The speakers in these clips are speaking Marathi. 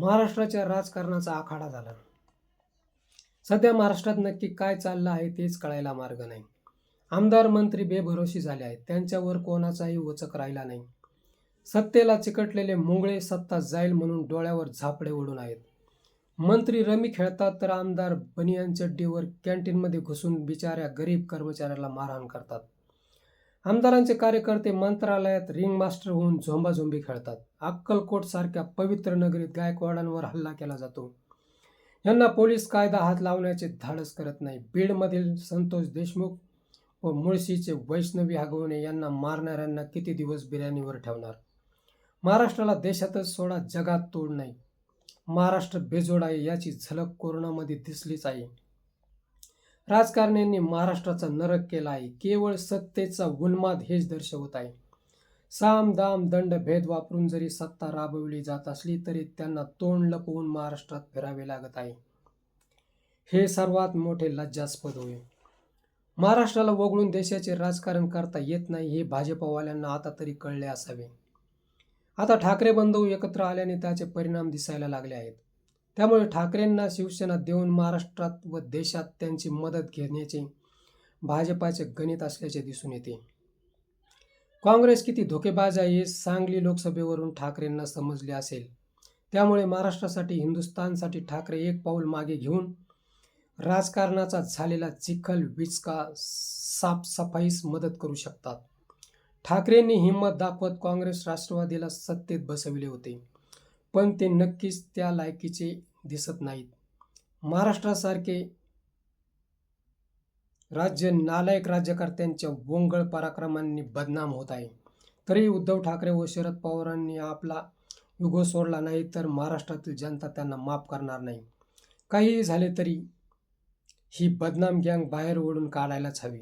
महाराष्ट्राच्या राजकारणाचा आखाडा झाला. सध्या महाराष्ट्रात नक्की काय चाललं आहे तेच कळायला मार्ग नाही. आमदार मंत्री बेभरोशी झाले आहेत. त्यांच्यावर कोणाचाही वचक राहिला नाही. सत्तेला चिकटलेले मुंगळे सत्ता जाईल म्हणून डोळ्यावर झापडे ओढून आहेत. मंत्री रमी खेळतात तर आमदार बनियान चड्डीवर कॅन्टीनमध्ये घुसून बिचाऱ्या गरीब कर्मचाऱ्याला मारहाण करतात. आमदारांचे कार्यकर्ते मंत्रालयात रिंग मास्टर होऊन झोंबाझोंबी खेळतात. अक्कलकोट सारख्या पवित्र नगरीत गायकवाडांवर हल्ला केला जातो. यांना पोलीस कायदा हात लावण्याचे धाडस करत नाही. बीडमधील संतोष देशमुख व मुळशीचे वैष्णवी हगवणे यांना मारणाऱ्यांना किती दिवस बिर्याणीवर ठेवणार? महाराष्ट्राला देशातच सोडा जगात तोड नाही. महाराष्ट्र बेजोड आहे याची झलक कोरोनामध्ये दिसलीच आहे. राजकारण्यांनी महाराष्ट्राचा नरक केला आहे. केवळ सत्तेचा उन्माद हेच दर्शवत आहे. साम दाम दंड भेद वापरून जरी सत्ता राबवली जात असली तरी त्यांना तोंड लपवून महाराष्ट्रात फिरावे लागत आहे. हे सर्वात मोठे लज्जास्पद होय. महाराष्ट्राला वगळून देशाचे राजकारण करता येत नाही हे भाजपवाल्यांना आता तरी कळले असावे. आता ठाकरे बंधू एकत्र आल्याने त्याचे परिणाम दिसायला लागले आहेत. त्यामुळे ठाकरेंना शिवसेना देऊन महाराष्ट्रात व देशात त्यांची मदत घेण्याचे भाजपाचे गणित असल्याचे दिसून येते. काँग्रेस किती धोकेबाज आहे हे सांगली लोकसभेवरून ठाकरेंना समजले असेल. त्यामुळे महाराष्ट्रासाठी हिंदुस्थानसाठी ठाकरे एक पाऊल मागे घेऊन राजकारणाचा झालेला चिखल विचका साफसफाईस मदत करू शकतात. ठाकरेंनी हिंमत दाखवत काँग्रेस राष्ट्रवादीला सत्तेत बसविले होते. पण ते नक्कीच त्या लायकीचे दिसत नाहीत. महाराष्ट्रासारखे राज्य नालायक राज्यकर्त्यांच्या वोंगळ पराक्रमांनी बदनाम होत आहे. तरी उद्धव ठाकरे व शरद पवारांनी आपला युगो सोडला नाही तर महाराष्ट्रातील जनता त्यांना माफ करणार नाही. काहीही झाले तरी ही बदनाम गँग बाहेर ओढून काढायलाच हवी.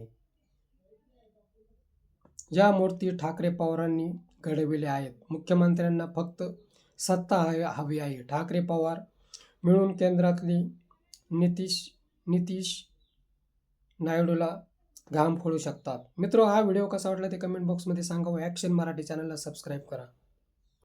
या मूर्ती ठाकरे पवारांनी घडविल्या आहेत. मुख्यमंत्र्यांना फक्त सत्ता हवी हवी आहे. ठाकरे पवार मिळून केंद्रातली नितीश नितीश नायडूला घाम फोडू शकतात. मित्र हा व्हिडिओ कसा वाटला ते कमेंट बॉक्समध्ये सांगा व ॲक्शन मराठी चॅनलला सबस्क्राईब करा.